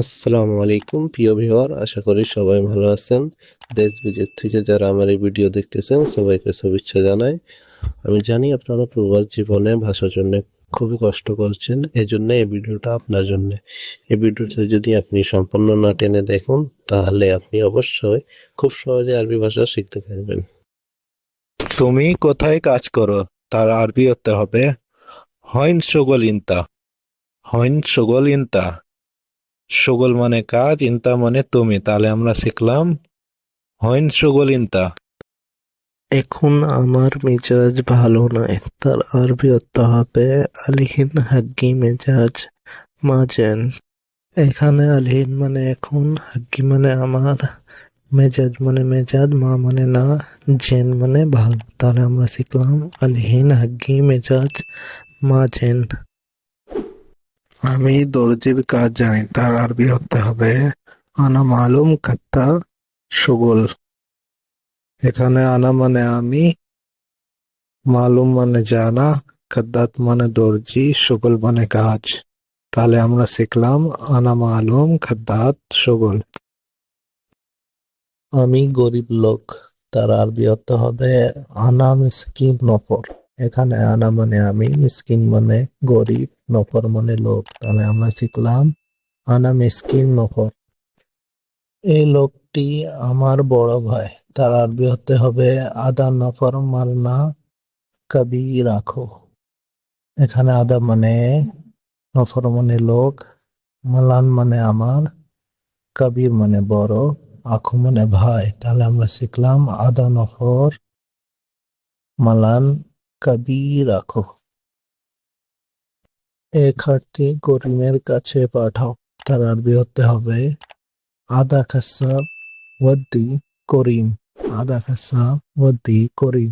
আসসালামু আলাইকুম, প্রিয় ভিউয়ার, আশা করি সবাই ভালো আছেন। দেশ বিদেশ থেকে যারা আমার এই ভিডিও দেখতেছেন, সবাইকে শুভেচ্ছা জানাই। আমি জানি আপনারা প্রবাস জীবনে ভাষার জন্য খুবই কষ্ট করছেন এই জন্য এই ভিডিওটা আপনার জন্য। এই ভিডিওটা যদি আপনি সম্পূর্ণ না টেনে দেখুন, তাহলে আপনি অবশ্যই খুব সহজে আরবি ভাষা শিখতে পারবেন। তুমি কোথায় কাজ করো, তার আরবি হতে হবে, হইন সগল ইনতা হইন সগল ইনতা সগল মানে কাজ, ইনতা মানে তুমি। তাহলে আমরা শিখলাম, হইন সগল ইনতা। এখন আমার মেজাজ ভালো নয় তার আরবি অর্থ হবে আলিহিন হাগ্গি মেজাজ মাজেন এখানে আলিহিন মানে এখন, হাগ্গি মানে আমার, মেজাজ মানে মেজাজ, মা মানে না, জেন মানে ভালো। তাহলে আমরা শিখলাম, আলিহিন হাগ্গি মেজাজ মাজেন আমি দর্জির কাজ জানি, তার আরবি হতে হবে, আনা মালুম কাত্তা সুগল। এখানে আনা মানে আমি, মালুম মানে জানা, কাদ্দাত মানে দর্জি, সুগল মানে কাজ। তাহলে আমরা শিখলাম, আনা মালুম খাদ্দাত সুগল। আমি গরিব লোক, তার আরবি হতে হবে, আনা মিসকিন নফর। এখানে আনা মানে আমি, মিসকিন মানে গরিব, নফর মানে লোক। তাহলে আমরা শিখলাম, আনা মিসকিন, নফর। এই লোকটি আমার বড় ভাই। তার আরবি হতে হবে, আদা নফর মালনা কবি রাখো এখানে আদা মানে নফর মানে লোক, মালান মানে আমার, কবির মানে বড়, আখু মানে ভাই। তাহলে আমরা শিখলাম, আদা নফর মালান রাখো। এই খাটটি কাছে পাঠাও, তার আরবি হতে হবে। আদা খাসা ওয়াদ্দি করিম, আদা খাসা ওয়াদ্দি করিম।